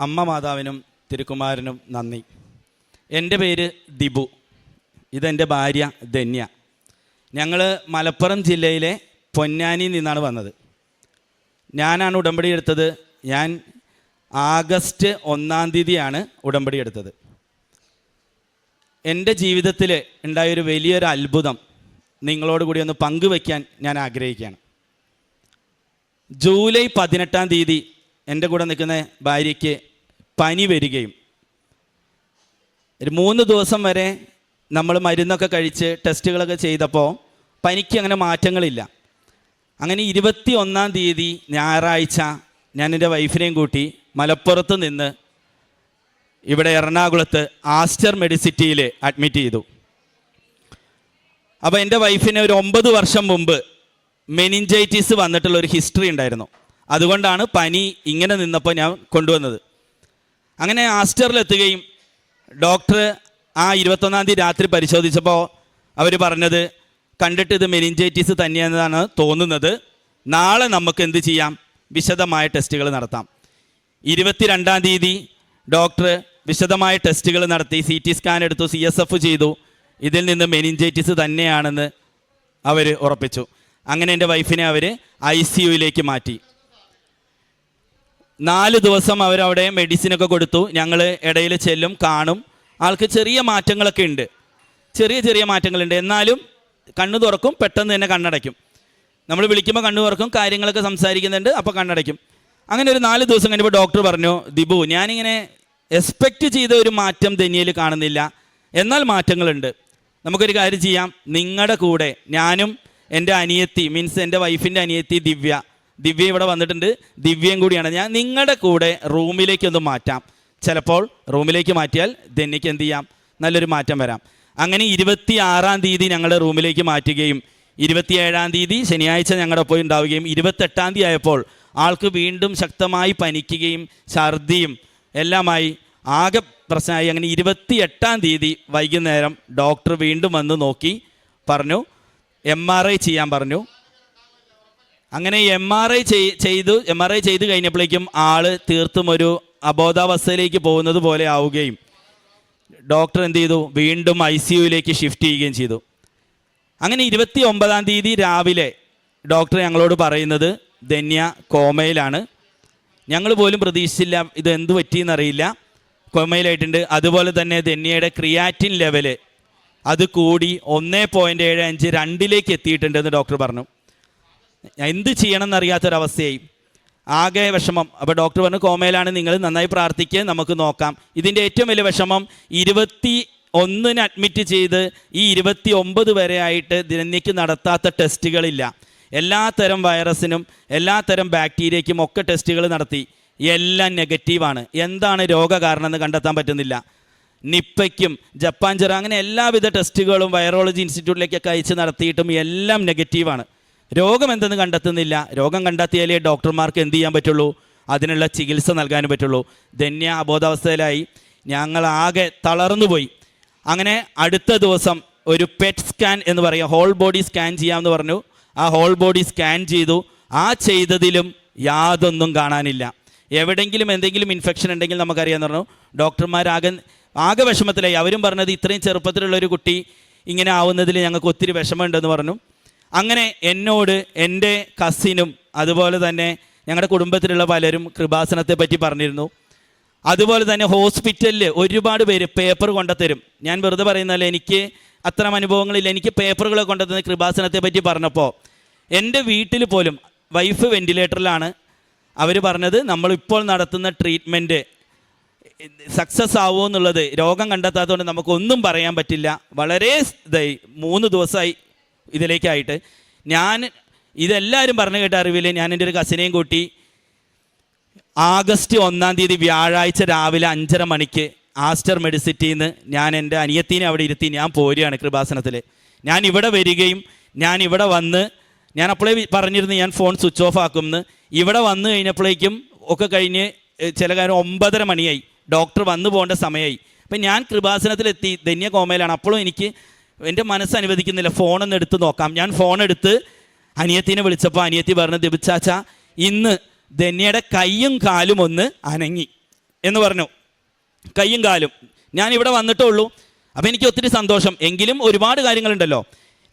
അമ്മ മാതാവിനും തിരുക്കുമാരനും നന്ദി. എന്റെ പേര് ദിബു. ഇതെന്റെ ഭാര്യ ധന്യ. ഞങ്ങൾ മലപ്പുറം ജില്ലയിലെ പൊന്നാനിയിൽ നിന്നാണ് വന്നത്. ഞാനാണ് ഉടമ്പടി എടുത്തത്. ഞാൻ ആഗസ്റ്റ് ഒന്നാം തീയതിയാണ് ഉടമ്പടി എടുത്തത്. എന്റെ ജീവിതത്തിൽ ഉണ്ടായൊരു വലിയൊരു അത്ഭുതം നിങ്ങളോട് കൂടി ഒന്ന് പങ്കുവയ്ക്കാൻ ഞാൻ ആഗ്രഹിക്കുകയാണ്. ജൂലൈ പതിനെട്ടാം തീയതി എന്റെ കൂടെ നിൽക്കുന്ന ഭാര്യയ്ക്ക് പനി വരികയും ഒരു മൂന്ന് ദിവസം വരെ നമ്മൾ മരുന്നൊക്കെ കഴിച്ച് ടെസ്റ്റുകളൊക്കെ ചെയ്തപ്പോൾ പനിക്ക് അങ്ങനെ മാറ്റങ്ങളില്ല. അങ്ങനെ ഇരുപത്തി ഒന്നാം തീയതി ഞായറാഴ്ച ഞാൻ എന്റെ വൈഫിനെയും കൂട്ടി മലപ്പുറത്ത് നിന്ന് ഇവിടെ എറണാകുളത്ത് ആസ്റ്റർ മെഡിസിറ്റിയിൽ അഡ്മിറ്റ് ചെയ്തു. അപ്പോൾ എന്റെ വൈഫിന് ഒരു ഒമ്പത് വർഷം മുമ്പ് മെനിഞ്ചൈറ്റിസ് വന്നിട്ടുള്ള ഒരു ഹിസ്റ്ററി ഉണ്ടായിരുന്നു. അതുകൊണ്ടാണ് പനി ഇങ്ങനെ നിന്നപ്പോൾ ഞാൻ കൊണ്ടുവന്നത്. അങ്ങനെ ആസ്റ്ററിലെത്തുകയും ഡോക്ടർ ആ ഇരുപത്തൊന്നാം തീയതി രാത്രി പരിശോധിച്ചപ്പോൾ അവർ പറഞ്ഞത് കണ്ടിട്ട് ഇത് മെനിഞ്ചൈറ്റിസ് തന്നെയെന്നാണ് തോന്നുന്നത്. നാളെ നമുക്ക് എന്ത് ചെയ്യാം? വിശദമായ ടെസ്റ്റുകൾ നടത്താം. ഇരുപത്തിരണ്ടാം തീയതി ഡോക്ടർ വിശദമായ ടെസ്റ്റുകൾ നടത്തി സി ടി സ്കാൻ എടുത്തു സി എസ് എഫ് ചെയ്തു. ഇതിൽ നിന്ന് മെനിഞ്ചൈറ്റിസ് തന്നെയാണെന്ന് അവർ ഉറപ്പിച്ചു. അങ്ങനെ എന്റെ വൈഫിനെ അവർ ഐ സി യുയിലേക്ക് മാറ്റി. നാല് ദിവസം അവരവിടെ മെഡിസിനൊക്കെ കൊടുത്തു. ഞങ്ങൾ ഇടയിൽ ചെല്ലും കാണും. ആൾക്ക് ചെറിയ മാറ്റങ്ങളൊക്കെ ഉണ്ട്. ചെറിയ ചെറിയ മാറ്റങ്ങളുണ്ട്. എന്നാലും കണ്ണു തുറക്കും പെട്ടെന്ന് തന്നെ കണ്ണടയ്ക്കും. നമ്മൾ വിളിക്കുമ്പോൾ കണ്ണു തുറക്കും കാര്യങ്ങളൊക്കെ സംസാരിക്കുന്നുണ്ട് അപ്പോൾ കണ്ണടയ്ക്കും. അങ്ങനെ ഒരു നാല് ദിവസം കഴിഞ്ഞപ്പോൾ ഡോക്ടർ പറഞ്ഞു ദിബു ഞാനിങ്ങനെ എക്സ്പെക്റ്റ് ചെയ്ത ഒരു മാറ്റം ധനിയയിൽ കാണുന്നില്ല. എന്നാൽ മാറ്റങ്ങളുണ്ട്. നമുക്കൊരു കാര്യം ചെയ്യാം. നിങ്ങളുടെ കൂടെ ഞാനും എന്റെ അനിയത്തി മീൻസ് എന്റെ വൈഫിന്റെ അനിയത്തി ദിവ്യ ദിവ്യ ഇവിടെ വന്നിട്ടുണ്ട്. ദിവ്യയും കൂടിയാണ്. ഞാൻ നിങ്ങളുടെ കൂടെ റൂമിലേക്ക് ഒന്ന് മാറ്റാം. ചിലപ്പോൾ റൂമിലേക്ക് മാറ്റിയാൽ ധന്യക്ക് എന്ത് ചെയ്യാം? നല്ലൊരു മാറ്റം വരാം. അങ്ങനെ ഇരുപത്തി ആറാം തീയതി ഞങ്ങൾ റൂമിലേക്ക് മാറ്റുകയും ഇരുപത്തിയേഴാം തീയതി ശനിയാഴ്ച ഞങ്ങളുടെ പോയി ഉണ്ടാവുകയും ഇരുപത്തെട്ടാം തീയതി ആയപ്പോൾ ആൾക്ക് വീണ്ടും ശക്തമായി പനിക്കുകയും ഛർദിയും എല്ലാമായി ആകെ പ്രശ്നമായി. അങ്ങനെ ഇരുപത്തി എട്ടാം തീയതി വൈകുന്നേരം ഡോക്ടർ വീണ്ടും വന്ന് നോക്കി പറഞ്ഞു. എം ആർ ഐ ചെയ്യാൻ പറഞ്ഞു. അങ്ങനെ എം ആർ ഐ ചെയ്തു എം ആർ ഐ ചെയ്ത് കഴിഞ്ഞപ്പോഴേക്കും ആൾ തീർത്തും ഒരു അബോധാവസ്ഥയിലേക്ക് പോകുന്നത് പോലെ ആവുകയും ഡോക്ടർ എന്ത് ചെയ്തു? വീണ്ടും ഐ സി യുയിലേക്ക് ഷിഫ്റ്റ് ചെയ്യുകയും ചെയ്തു. അങ്ങനെ ഇരുപത്തി ഒമ്പതാം തീയതി രാവിലെ ഡോക്ടർ ഞങ്ങളോട് പറയുന്നത് ധന്യ കോമയിലാണ്. ഞങ്ങൾ പോലും പ്രതീക്ഷിച്ചില്ല ഇത് എന്ത് പറ്റിയെന്നറിയില്ല കോമയിലായിട്ടുണ്ട്. അതുപോലെ തന്നെ ധന്യയുടെ ക്രിയാറ്റിൻ ലെവൽ അത് കൂടി ഒന്നേ പോയിന്റ് ഏഴ് അഞ്ച് രണ്ടിലേക്ക് എത്തിയിട്ടുണ്ടെന്ന് ഡോക്ടർ പറഞ്ഞു. എന്ത് ചെയ്യണം എന്നറിയാത്തൊരവസ്ഥയായി ആകെ വിഷമം. അപ്പോൾ ഡോക്ടർ പറഞ്ഞു കോമയിലാണ് നിങ്ങൾ നന്നായി പ്രാർത്ഥിക്കുക നമുക്ക് നോക്കാം. ഇതിന്റെ ഏറ്റവും വലിയ വിഷമം ഇരുപത്തി ഒന്നിന് അഡ്മിറ്റ് ചെയ്ത് ഈ ഇരുപത്തി ഒമ്പത് വരെ ആയിട്ട് ദിനനിക്ക് നടത്താത്ത ടെസ്റ്റുകളില്ല. എല്ലാ തരം വൈറസിനും എല്ലാ തരം ബാക്ടീരിയയ്ക്കും ഒക്കെ ടെസ്റ്റുകൾ നടത്തി. എല്ലാം നെഗറ്റീവാണ് എന്താണ് രോഗകാരണം എന്ന് കണ്ടെത്താൻ പറ്റുന്നില്ല. നിപ്പയ്ക്കും ജപ്പാൻ ചെറ അങ്ങനെ എല്ലാവിധ ടെസ്റ്റുകളും വൈറോളജി ഇൻസ്റ്റിറ്റ്യൂട്ടിലേക്കൊക്കെ അയച്ച് നടത്തിയിട്ടും എല്ലാം നെഗറ്റീവാണ് രോഗം എന്തെന്ന് കണ്ടെത്തുന്നില്ല. രോഗം കണ്ടെത്തിയാലേ ഡോക്ടർമാർക്ക് എന്ത് ചെയ്യാൻ പറ്റുള്ളൂ? അതിനുള്ള ചികിത്സ നൽകാനും പറ്റുള്ളൂ. ധന്യ അബോധാവസ്ഥയിലായി. ഞങ്ങൾ ആകെ തളർന്നുപോയി. അങ്ങനെ അടുത്ത ദിവസം ഒരു പെറ്റ് സ്കാൻ എന്ന് പറയുക ഹോൾ ബോഡി സ്കാൻ ചെയ്യാമെന്ന് പറഞ്ഞു. ആ ഹോൾ ബോഡി സ്കാൻ ചെയ്തു. ആ ചെയ്തതിലും യാതൊന്നും കാണാനില്ല. എവിടെങ്കിലും എന്തെങ്കിലും ഇൻഫെക്ഷൻ ഉണ്ടെങ്കിൽ നമുക്കറിയാമെന്ന് പറഞ്ഞു. ഡോക്ടർമാരാകെ ആകെ വിഷമത്തിലായി. അവരും പറഞ്ഞത് ഇത്രയും ചെറുപ്പത്തിലുള്ള ഒരു കുട്ടി ഇങ്ങനെ ആവുന്നതിൽ ഞങ്ങൾക്ക് ഒത്തിരി വിഷമമുണ്ടെന്ന് പറഞ്ഞു. അങ്ങനെ എന്നോട് എന്റെ കസിനും അതുപോലെ തന്നെ ഞങ്ങളുടെ കുടുംബത്തിലുള്ള പലരും കൃപാസനത്തെ പറ്റി പറഞ്ഞിരുന്നു. അതുപോലെ തന്നെ ഹോസ്പിറ്റലിൽ ഒരുപാട് പേര് പേപ്പർ കൊണ്ടുത്തരും. ഞാൻ വെറുതെ പറയുന്നതല്ല എനിക്ക് അത്തരം അനുഭവങ്ങളില്ല. എനിക്ക് പേപ്പറുകൾ കൊണ്ടുതന്ന കൃപാസനത്തെ പറ്റി പറഞ്ഞപ്പോൾ എന്റെ വീട്ടിൽ പോലും വൈഫ് വെന്റിലേറ്ററിലാണ് അവർ പറഞ്ഞത് നമ്മളിപ്പോൾ നടത്തുന്ന ട്രീറ്റ്മെന്റ് സക്സസ് ആവുമോ എന്നുള്ളത് രോഗം കണ്ടെത്താത്തതുകൊണ്ട് നമുക്കൊന്നും പറയാൻ പറ്റില്ല. വളരെ മൂന്ന് ദിവസമായി ഇതിലേക്കായിട്ട്. ഞാൻ ഇതെല്ലാവരും പറഞ്ഞു കേട്ട അറിവിൽ ഞാൻ എന്റെ ഒരു കസിനെയും കൂട്ടി ആഗസ്റ്റ് ഒന്നാം തീയതി വ്യാഴാഴ്ച രാവിലെ അഞ്ചര മണിക്ക് ആസ്റ്റർ മെഡിസിറ്റിയിൽ നിന്ന് ഞാൻ എന്റെ അനിയത്തീനെ അവിടെ ഇരുത്തി ഞാൻ പോരുകയാണ് കൃപാസനത്തിൽ ഞാൻ ഇവിടെ വരികയും ഞാൻ ഇവിടെ വന്ന് ഞാൻ അപ്പോഴേ പറഞ്ഞിരുന്നു ഞാൻ ഫോൺ സ്വിച്ച് ഓഫ് ആക്കുമെന്ന് ഇവിടെ വന്നു കഴിഞ്ഞപ്പോഴേക്കും ഒക്കെ കഴിഞ്ഞ് ചില കാര്യം ഒമ്പതര മണിയായി. ഡോക്ടർ വന്നു പോകേണ്ട സമയമായി. അപ്പം ഞാൻ കൃപാസനത്തിലെത്തി. ധന്യ കോമയിലാണ് അപ്പോഴും എനിക്ക് എന്റെ മനസ്സ് അനുവദിക്കുന്നില്ല. ഫോണൊന്ന് എടുത്ത് നോക്കാം. ഞാൻ ഫോൺ എടുത്ത് അനിയത്തിനെ വിളിച്ചപ്പോൾ അനിയത്തി പറഞ്ഞു ദിപിച്ചാച്ച ഇന്ന് ധന്യയുടെ കൈയും കാലും ഒന്ന് അനങ്ങി. എന്ന് പറഞ്ഞു. കയ്യും കാലും. ഞാൻ ഇവിടെ വന്നിട്ടേ ഉള്ളൂ. അപ്പം എനിക്ക് ഒത്തിരി സന്തോഷം. എങ്കിലും ഒരുപാട് കാര്യങ്ങളുണ്ടല്ലോ.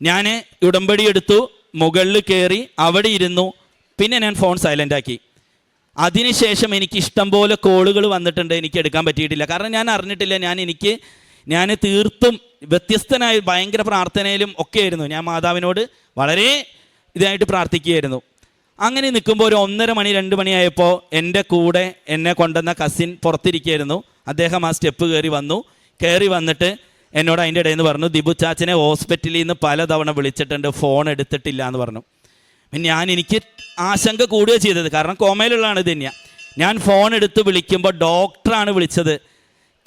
ഞാൻ ഉടമ്പടി എടുത്തു മുകളിൽ കയറി അവിടെ ഇരുന്നു. പിന്നെ ഞാൻ ഫോൺ സൈലന്റ് ആക്കി. അതിനുശേഷം എനിക്ക് ഇഷ്ടം പോലെ കോളുകൾ വന്നിട്ടുണ്ട്. എനിക്ക് എടുക്കാൻ പറ്റിയിട്ടില്ല. കാരണം ഞാൻ അറിഞ്ഞിട്ടില്ല. ഞാൻ എനിക്ക് ഞാൻ തീർത്തും വ്യത്യസ്തനായ ഭയങ്കര പ്രാർത്ഥനയിലും ഒക്കെയായിരുന്നു. ഞാൻ മാതാവിനോട് വളരെ ഇതായിട്ട് പ്രാർത്ഥിക്കുകയായിരുന്നു. അങ്ങനെ നിൽക്കുമ്പോൾ ഒരു ഒന്നര മണി രണ്ട് മണിയായപ്പോൾ എന്റെ കൂടെ എന്നെ കൊണ്ടുവന്ന കസിൻ പുറത്തിരിക്കുകയായിരുന്നു. അദ്ദേഹം ആ സ്റ്റെപ്പ് കയറി വന്നു. കയറി വന്നിട്ട് എന്നോട് അതിന്റെ ഇടയിൽ നിന്ന് പറഞ്ഞു ദിബു ചാച്ചനെ ഹോസ്പിറ്റലിൽ നിന്ന് പലതവണ വിളിച്ചിട്ടുണ്ട് ഫോൺ എടുത്തിട്ടില്ല എന്ന് പറഞ്ഞു. പിന്നെ ഞാൻ എനിക്ക് ആശങ്ക കൂടുകയാണ് ചെയ്തത്. കാരണം കോമയിലുള്ളതാണ് തന്നെയാണ് ഞാൻ ഫോൺ എടുത്ത് വിളിക്കുമ്പോൾ ഡോക്ടറാണ് വിളിച്ചത്.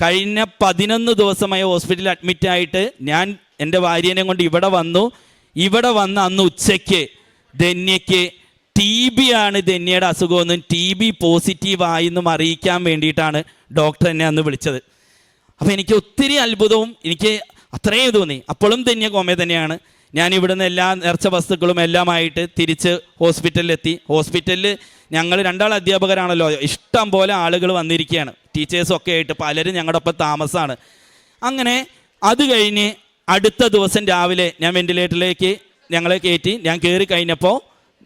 കഴിഞ്ഞ പതിനൊന്ന് ദിവസമായി ഹോസ്പിറ്റലിൽ അഡ്മിറ്റ് ആയിട്ട് ഞാൻ എന്റെ ഭാര്യനെ കൊണ്ട് ഇവിടെ വന്നു. ഇവിടെ വന്ന് അന്ന് ഉച്ചയ്ക്ക് ധന്യയ്ക്ക് ടി ബി ആണ് ധന്യയുടെ അസുഖമെന്നും ടി ബി പോസിറ്റീവ് ആയെന്നും അറിയിക്കാൻ വേണ്ടിയിട്ടാണ് ഡോക്ടർ എന്നെ അന്ന് വിളിച്ചത്. അപ്പോൾ എനിക്ക് ഒത്തിരി അത്ഭുതവും എനിക്ക് അത്രയും തോന്നി. അപ്പോഴും ധന്യ കോമ തന്നെയാണ്. ഞാൻ ഇവിടുന്ന് എല്ലാ നേർച്ച വസ്തുക്കളും എല്ലാമായിട്ട് തിരിച്ച് ഹോസ്പിറ്റലിലെത്തി ഹോസ്പിറ്റലിൽ ഞങ്ങൾ രണ്ടാൾ അധ്യാപകരാണല്ലോ. ഇഷ്ടം പോലെ ആളുകൾ വന്നിരിക്കുകയാണ് ടീച്ചേഴ്സും ഒക്കെ ആയിട്ട് പലരും ഞങ്ങളുടെ ഒപ്പം താമസമാണ് അങ്ങനെ അത് കഴിഞ്ഞ് അടുത്ത ദിവസം രാവിലെ ഞാൻ വെന്റിലേറ്ററിലേക്ക് ഞങ്ങളെ കയറ്റി ഞാൻ കയറി കഴിഞ്ഞപ്പോൾ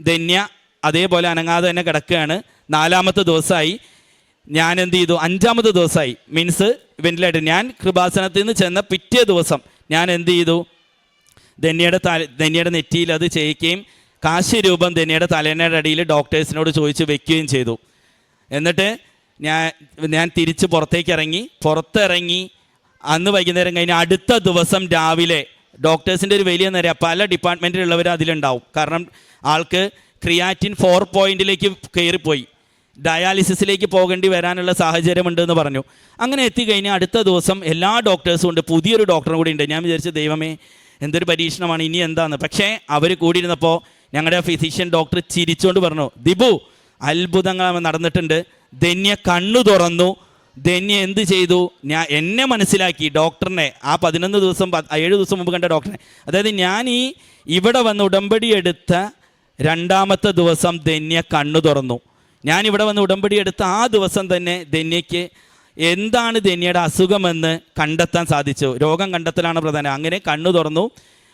ധന്യ അതേപോലെ അനങ്ങാതെ തന്നെ കിടക്കുകയാണ്. നാലാമത്തെ ദിവസമായി ഞാൻ എന്ത് ചെയ്തു? അഞ്ചാമത്തെ ദിവസമായി മീൻസ് വെന്റിലേറ്റർ ഞാൻ കൃപാസനത്തിൽ നിന്ന് ചെന്ന പിറ്റേ ദിവസം ഞാൻ എന്ത് ചെയ്തു? ധന്യയുടെ തല ധന്യയുടെ നെറ്റിയിൽ അത് ചെയ്യിക്കുകയും കാശ് രൂപം ധനിയുടെ തലേനയുടെ അടിയിൽ ഡോക്ടേഴ്സിനോട് ചോദിച്ച് വെക്കുകയും ചെയ്തു. എന്നിട്ട് ഞാൻ ഞാൻ തിരിച്ച് പുറത്തേക്ക് ഇറങ്ങി. പുറത്തിറങ്ങി അന്ന് വൈകുന്നേരം കഴിഞ്ഞ് അടുത്ത ദിവസം രാവിലെ ഡോക്ടേഴ്സിന്റെ ഒരു വലിയ നിര പല ഡിപ്പാർട്ട്മെന്റിലുള്ളവർ അതിലുണ്ടാവും. കാരണം ആൾക്ക് ക്രിയാറ്റിൻ ഫോർ പോയിന്റിലേക്ക് കയറിപ്പോയി. ഡയാലിസിസിലേക്ക് പോകേണ്ടി വരാനുള്ള സാഹചര്യമുണ്ട് എന്ന് പറഞ്ഞു. അങ്ങനെ എത്തിക്കഴിഞ്ഞാൽ അടുത്ത ദിവസം എല്ലാ ഡോക്ടേഴ്സും ഉണ്ട്. പുതിയൊരു ഡോക്ടറും കൂടി ഉണ്ട്. ഞാൻ വിചാരിച്ച ദൈവമേ എന്തൊരു പരീക്ഷണമാണ് ഇനി എന്താന്ന്. പക്ഷേ അവർ കൂടിയിരുന്നപ്പോൾ ഞങ്ങളുടെ ഫിസിഷ്യൻ ഡോക്ടർ ചിരിച്ചുകൊണ്ട് പറഞ്ഞു ദിബു അത്ഭുതങ്ങൾ നടന്നിട്ടുണ്ട്. ധന്യ കണ്ണു തുറന്നു. ധന്യ എന്ത് ചെയ്തു? ഞാൻ എന്നെ മനസ്സിലാക്കി. ഡോക്ടറിനെ ആ പതിനൊന്ന് ദിവസം ഏഴ് ദിവസം മുമ്പ് കണ്ട ഡോക്ടറിനെ അതായത് ഞാൻ ഈ ഇവിടെ വന്ന് ഉടമ്പടി എടുത്ത രണ്ടാമത്തെ ദിവസം ധന്യ കണ്ണു തുറന്നു. ഞാൻ ഇവിടെ വന്ന് ഉടമ്പടി എടുത്ത ആ ദിവസം തന്നെ ധന്യയ്ക്ക് എന്താണ് ധന്യയുടെ അസുഖമെന്ന് കണ്ടെത്താൻ സാധിച്ചു. രോഗം കണ്ടെത്തലാണ് പ്രധാനം. അങ്ങനെ കണ്ണു തുറന്നു.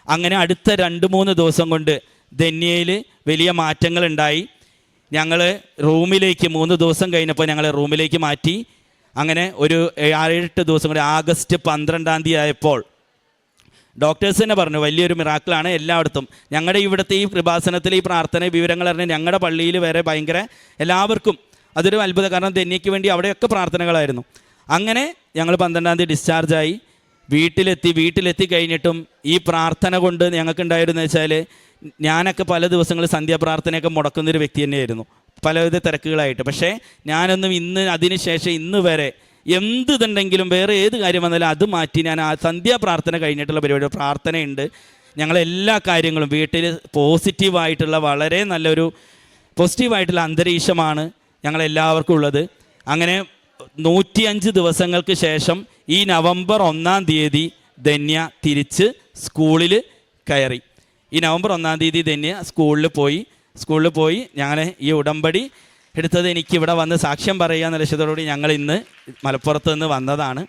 അങ്ങനെ അടുത്ത രണ്ട് മൂന്ന് ദിവസം കൊണ്ട് ധന്യയിൽ വലിയ മാറ്റങ്ങൾ ഉണ്ടായി ഞങ്ങൾ റൂമിലേക്ക് മൂന്ന് ദിവസം കഴിഞ്ഞപ്പോൾ ഞങ്ങൾ റൂമിലേക്ക് മാറ്റി. അങ്ങനെ ഒരു ഏഴെട്ട് ദിവസം കൂടി ആഗസ്റ്റ് പന്ത്രണ്ടാം തീയതി ആയപ്പോൾ ഡോക്ടേഴ്സ് തന്നെ പറഞ്ഞു വലിയൊരു മിറാക്കിളാണ് എല്ലായിടത്തും. ഞങ്ങളുടെ ഇവിടുത്തെ ഈ കൃപാസനത്തിൽ ഈ പ്രാർത്ഥന വിവരങ്ങൾ അറിഞ്ഞ് ഞങ്ങളുടെ പള്ളിയിൽ വരെ ഭയങ്കര എല്ലാവർക്കും അതൊരു അത്ഭുത. കാരണം ധന്യയ്ക്ക് വേണ്ടി അവിടെയൊക്കെ പ്രാർത്ഥനകളായിരുന്നു. അങ്ങനെ ഞങ്ങൾ പന്ത്രണ്ടാം തീയതി ഡിസ്ചാർജായി വീട്ടിലെത്തി വീട്ടിലെത്തി കഴിഞ്ഞിട്ടും ഈ പ്രാർത്ഥന കൊണ്ട് ഞങ്ങൾക്കുണ്ടായിരുന്നു വെച്ചാൽ ഞാനൊക്കെ പല ദിവസങ്ങളിൽ സന്ധ്യാപ്രാർത്ഥനയൊക്കെ മുടക്കുന്നൊരു വ്യക്തി തന്നെയായിരുന്നു. പലവിധ തിരക്കുകളായിട്ട്. പക്ഷേ ഞാനൊന്നും ഇന്ന് അതിനുശേഷം ഇന്ന് വരെ എന്ത് ഇതുണ്ടെങ്കിലും വേറെ ഏത് കാര്യം വന്നാലും അത് മാറ്റി ഞാൻ ആ സന്ധ്യാപ്രാർത്ഥന കഴിഞ്ഞിട്ടുള്ള പരിപാടി പ്രാർത്ഥനയുണ്ട്. ഞങ്ങളെല്ലാ കാര്യങ്ങളും വീട്ടിൽ പോസിറ്റീവായിട്ടുള്ള വളരെ നല്ലൊരു പോസിറ്റീവായിട്ടുള്ള അന്തരീക്ഷമാണ് ഞങ്ങളെല്ലാവർക്കും ഉള്ളത്. അങ്ങനെ നൂറ്റിയഞ്ച് ദിവസങ്ങൾക്ക് ശേഷം ഈ നവംബർ ഒന്നാം തീയതി ധന്യ തിരിച്ച് സ്കൂളിൽ കയറി. ഈ നവംബർ ഒന്നാം തീയതി ധന്യ സ്കൂളിൽ പോയി. സ്കൂളിൽ പോയി. ഞങ്ങൾ ഈ ഉടമ്പടി എടുത്തത് എനിക്ക് ഇവിടെ വന്ന് സാക്ഷ്യം പറയുക എന്ന ലക്ഷ്യത്തോടുകൂടി ഞങ്ങൾ ഇന്ന് മലപ്പുറത്ത് നിന്ന് വന്നതാണ്.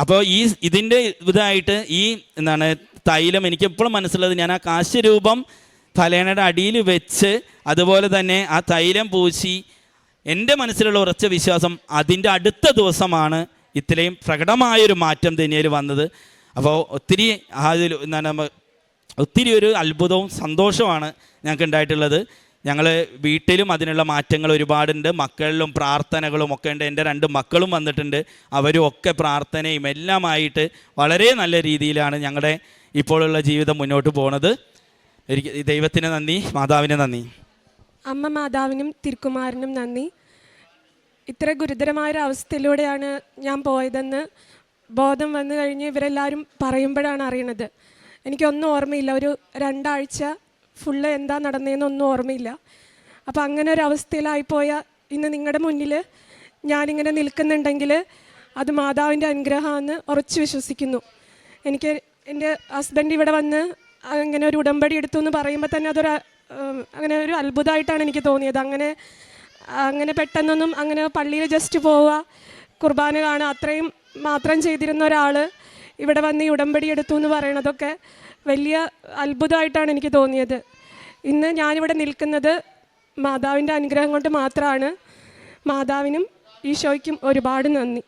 അപ്പോൾ ഈ ഇതിന്റെ ഇതായിട്ട് ഈ എന്താണ് തൈലം എനിക്ക് എപ്പോഴും മനസ്സിലുള്ളത് ഞാൻ ആ കാശ്യരൂപം തലേണയുടെ അടിയിൽ വെച്ച് അതുപോലെ തന്നെ ആ തൈലം പൂശി എന്റെ മനസ്സിലുള്ള ഉറച്ച വിശ്വാസം അതിന്റെ അടുത്ത ദിവസമാണ് ഇത്രയും പ്രകടമായൊരു മാറ്റം തന്നെയിൽ വന്നത്. അപ്പോൾ ഒത്തിരി അതിൽ എന്താണ് ഒത്തിരി ഒരു അത്ഭുതവും സന്തോഷവുമാണ് ഞങ്ങൾക്ക് ഉണ്ടായിട്ടുള്ളത്. ഞങ്ങൾ വീട്ടിലും അതിനുള്ള മാറ്റങ്ങൾ ഒരുപാടുണ്ട്. മക്കളിലും പ്രാർത്ഥനകളും ഒക്കെ ഉണ്ട്. എന്റെ രണ്ട് മക്കളും വന്നിട്ടുണ്ട്. അവരും ഒക്കെ പ്രാർത്ഥനയും എല്ലാമായിട്ട് വളരെ നല്ല രീതിയിലാണ് ഞങ്ങളുടെ ഇപ്പോഴുള്ള ജീവിതം മുന്നോട്ട് പോണത്. ദൈവത്തിന് നന്ദി മാതാവിന് നന്ദി. അമ്മ മാതാവിനും തിരുക്കുമാരനും നന്ദി. ഇത്ര ഗുരുതരമായ ഒരു അവസ്ഥയിലൂടെയാണ് ഞാൻ പോയതെന്ന് ബോധം വന്നു കഴിഞ്ഞ് ഇവരെല്ലാവരും പറയുമ്പോഴാണ് അറിയണത്. എനിക്കൊന്നും ഓർമ്മയില്ല. ഒരു രണ്ടാഴ്ച ഫുള്ള് എന്താ നടന്നതെന്നൊന്നും ഓർമ്മയില്ല. അപ്പോൾ അങ്ങനെ ഒരു അവസ്ഥയിലായിപ്പോയ ഇന്ന് നിങ്ങളുടെ മുന്നിൽ ഞാനിങ്ങനെ നിൽക്കുന്നുണ്ടെങ്കിൽ അത് മാതാവിന്റെ അനുഗ്രഹമാണെന്ന് ഉറച്ചു വിശ്വസിക്കുന്നു. എനിക്ക് എന്റെ ഹസ്ബൻഡ് ഇവിടെ വന്ന് അങ്ങനെ ഒരു ഉടമ്പടി എടുത്തു എന്ന് പറയുമ്പോൾ തന്നെ അതൊരു അങ്ങനെ ഒരു അത്ഭുതമായിട്ടാണ് എനിക്ക് തോന്നിയത്. അങ്ങനെ അങ്ങനെ പെട്ടെന്നൊന്നും അങ്ങനെ പള്ളിയിൽ ജസ്റ്റ് പോവുക. കുർബാന കാണുക. അത്രയും മാത്രം ചെയ്തിരുന്ന ഒരാൾ ഇവിടെ വന്ന് ഈ ഉടമ്പടി എടുത്തു എന്ന് പറയണതൊക്കെ വലിയ അത്ഭുതമായിട്ടാണ് എനിക്ക് തോന്നിയത്. ഇന്ന് ഞാനിവിടെ നിൽക്കുന്നത് മാതാവിന്റെ അനുഗ്രഹം കൊണ്ട് മാത്രമാണ്. മാതാവിനും ഈശോയ്ക്കും ഒരുപാട് നന്ദി.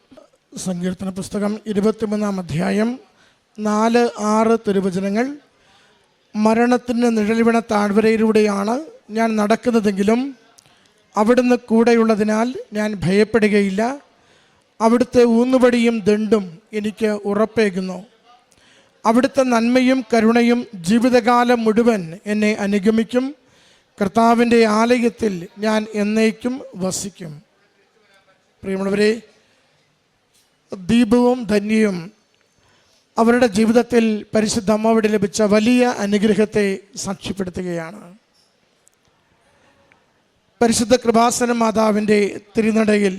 സങ്കീർത്തന പുസ്തകം ഇരുപത്തിമൂന്നാം അധ്യായം നാല് ആറ് തിരുവചനങ്ങൾ. മരണത്തിന്റെ നിഴലിവിണ താഴ്വരയിലൂടെയാണ് ഞാൻ നടക്കുന്നതെങ്കിലും അവിടുന്ന് കൂടെയുള്ളതിനാൽ ഞാൻ ഭയപ്പെടുകയില്ല. അവിടുത്തെ ഊന്നുപടിയും ദണ്ടും എനിക്ക് ഉറപ്പേകുന്നു. അവിടുത്തെ നന്മയും കരുണയും ജീവിതകാലം മുഴുവൻ എന്നെ അനുഗമിക്കും. കർത്താവിന്റെ ആലയത്തിൽ ഞാൻ എന്നേക്കും വസിക്കും. പ്രിയമുള്ളവരെ ദീപവും ധന്യയും അവരുടെ ജീവിതത്തിൽ പരിശുദ്ധ അമ്മവിടെ ലഭിച്ച വലിയ അനുഗ്രഹത്തെ സാക്ഷ്യപ്പെടുത്തുകയാണ്. പരിശുദ്ധ കൃപാസന മാതാവിന്റെ തിരുനടയിൽ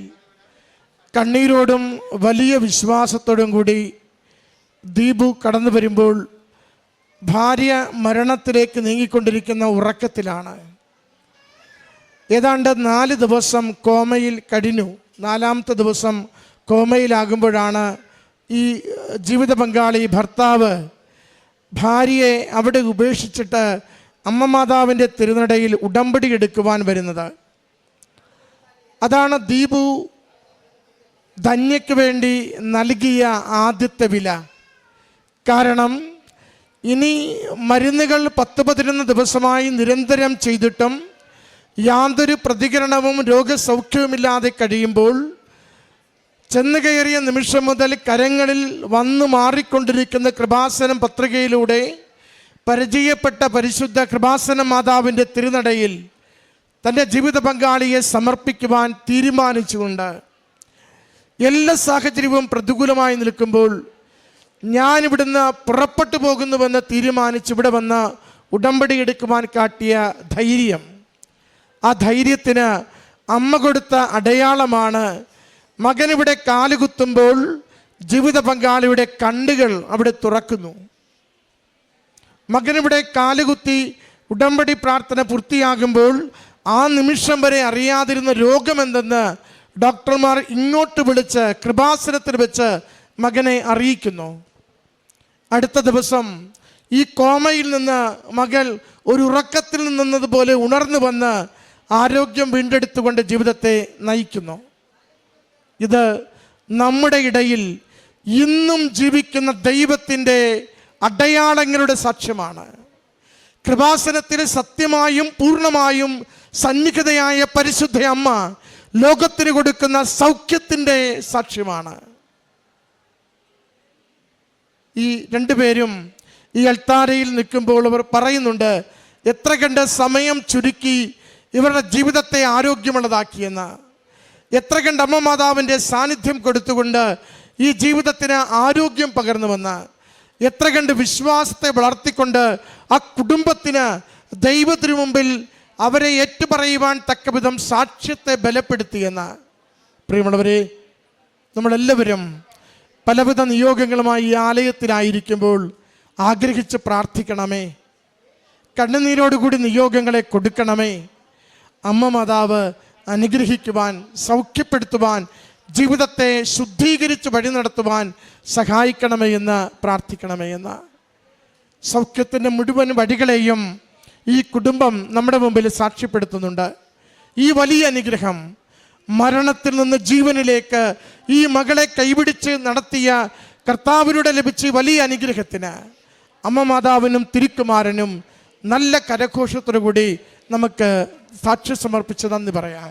കണ്ണീരോടും വലിയ വിശ്വാസത്തോടും കൂടി ദീപു കടന്നു വരുമ്പോൾ ഭാര്യ മരണത്തിലേക്ക് നീങ്ങിക്കൊണ്ടിരിക്കുന്ന ഉറക്കത്തിലാണ്. ഏതാണ്ട് നാല് ദിവസം കോമയിൽ കഴിഞ്ഞു നാലാമത്തെ ദിവസം കോമയിലാകുമ്പോഴാണ് ഈ ജീവിത പങ്കാളി ഭർത്താവ് ഭാര്യയെ അവിടെ ഉപേക്ഷിച്ചിട്ട് അമ്മ മാതാവിന്റെ തിരുനടയിൽ ഉടമ്പടി എടുക്കുവാൻ വരുന്നത്. അതാണ് ദീപു ധന്യയ്ക്ക് വേണ്ടി നൽകിയ ആദ്യത്തെ വില. കാരണം ഇനി മരുന്നുകൾ പത്ത് പതിനൊന്ന് ദിവസമായി നിരന്തരം ചെയ്തിട്ടും യാതൊരു പ്രതികരണവും രോഗസൗഖ്യവുമില്ലാതെ കഴിയുമ്പോൾ ചെന്ന് കയറിയ നിമിഷം മുതൽ കരങ്ങളിൽ വന്നു മാറിക്കൊണ്ടിരിക്കുന്ന കൃപാസനം പത്രികയിലൂടെ പരിചയപ്പെട്ട പരിശുദ്ധ കൃപാസന മാതാവിന്റെ തിരുനടയിൽ തന്റെ ജീവിത പങ്കാളിയെ സമർപ്പിക്കുവാൻ തീരുമാനിച്ചുകൊണ്ട് എല്ലാ സാഹചര്യവും പ്രതികൂലമായി നിൽക്കുമ്പോൾ ഞാൻ ഇവിടുന്ന് പുറപ്പെട്ടു പോകുന്നുവെന്ന് തീരുമാനിച്ച് ഇവിടെ വന്ന് ഉടമ്പടി എടുക്കുവാൻ കാട്ടിയ ധൈര്യം. ആ ധൈര്യത്തിന് അമ്മ കൊടുത്ത അടയാളമാണ് മകനിവിടെ കാലുകുത്തുമ്പോൾ ജീവിത പങ്കാളിയുടെ കണ്ണുകൾ അവിടെ തുറക്കുന്നു. മകനിവിടെ കാലുകുത്തി ഉടമ്പടി പ്രാർത്ഥന പൂർത്തിയാകുമ്പോൾ ആ നിമിഷം വരെ അറിയാതിരുന്ന രോഗമെന്തെന്ന് ഡോക്ടർമാർ ഇങ്ങോട്ട് വിളിച്ച് കൃപാസനത്തിൽ വെച്ച് മകനെ അറിയിക്കുന്നു. അടുത്ത ദിവസം ഈ കോമയിൽ നിന്ന് മകൾ ഒരു ഉറക്കത്തിൽ നിന്നതുപോലെ ഉണർന്നു വന്ന് ആരോഗ്യം വീണ്ടെടുത്തുകൊണ്ട് ജീവിതത്തെ നയിക്കുന്നു. ഇത് നമ്മുടെ ഇടയിൽ ഇന്നും ജീവിക്കുന്ന ദൈവത്തിന്റെ അടയാളങ്ങളുടെ സാക്ഷ്യമാണ്. കൃപാസനത്തിൽ സത്യമായും പൂർണമായും സന്നിഹിതയായ പരിശുദ്ധ അമ്മ ലോകത്തിന് കൊടുക്കുന്ന സൗഖ്യത്തിന്റെ സാക്ഷ്യമാണ്. ഈ രണ്ടുപേരും ഈ അൽത്താരയിൽ നിൽക്കുമ്പോൾ അവർ പറയുന്നുണ്ട് എത്ര കണ്ട് സമയം ചുരുക്കി ഇവരുടെ ജീവിതത്തെ ആരോഗ്യമുള്ളതാക്കിയെന്ന്. എത്ര കണ്ട് അമ്മ മാതാവിന്റെ സാന്നിധ്യം കൊടുത്തുകൊണ്ട് ഈ ജീവിതത്തിന് ആരോഗ്യം പകർന്നുവെന്ന്. എത്ര കണ്ട് വിശ്വാസത്തെ വളർത്തിക്കൊണ്ട് ആ കുടുംബത്തിന് ദൈവത്തിനു മുമ്പിൽ അവരെ ഏറ്റുപറയുവാൻ തക്കവിധം സാക്ഷ്യത്തെ ബലപ്പെടുത്തിയെന്ന് പ്രിയമുള്ളവരെ നമ്മളെല്ലാവരും പലവിധ നിയോഗങ്ങളുമായി ഈ ആലയത്തിലായിരിക്കുമ്പോൾ ആഗ്രഹിച്ച് പ്രാർത്ഥിക്കണമേ. കണ്ണുനീരോടുകൂടി നിയോഗങ്ങളെ കൊടുക്കണമേ. അമ്മ മാതാവ് അനുഗ്രഹിക്കുവാൻ സൗഖ്യപ്പെടുത്തുവാൻ ജീവിതത്തെ ശുദ്ധീകരിച്ച് വഴി നടത്തുവാൻ സഹായിക്കണമേ എന്ന് പ്രാർത്ഥിക്കണമേ എന്ന്. സൗഖ്യത്തിന്റെ മുഴുവൻ വഴികളെയും ഈ കുടുംബം നമ്മുടെ മുമ്പിൽ സാക്ഷ്യപ്പെടുത്തുന്നുണ്ട്. ഈ വലിയ അനുഗ്രഹം മരണത്തിൽ നിന്ന് ജീവനിലേക്ക് ഈ മകളെ കൈപിടിച്ച് നടത്തിയ കർത്താവിലൂടെ ലഭിച്ച വലിയ അനുഗ്രഹത്തിന് അമ്മ മാതാവിനും തിരുക്കുമാരനും നല്ല കരഘോഷത്തോടു കൂടി നമുക്ക് സാക്ഷ്യം സമർപ്പിച്ച് നന്ദി പറയാം.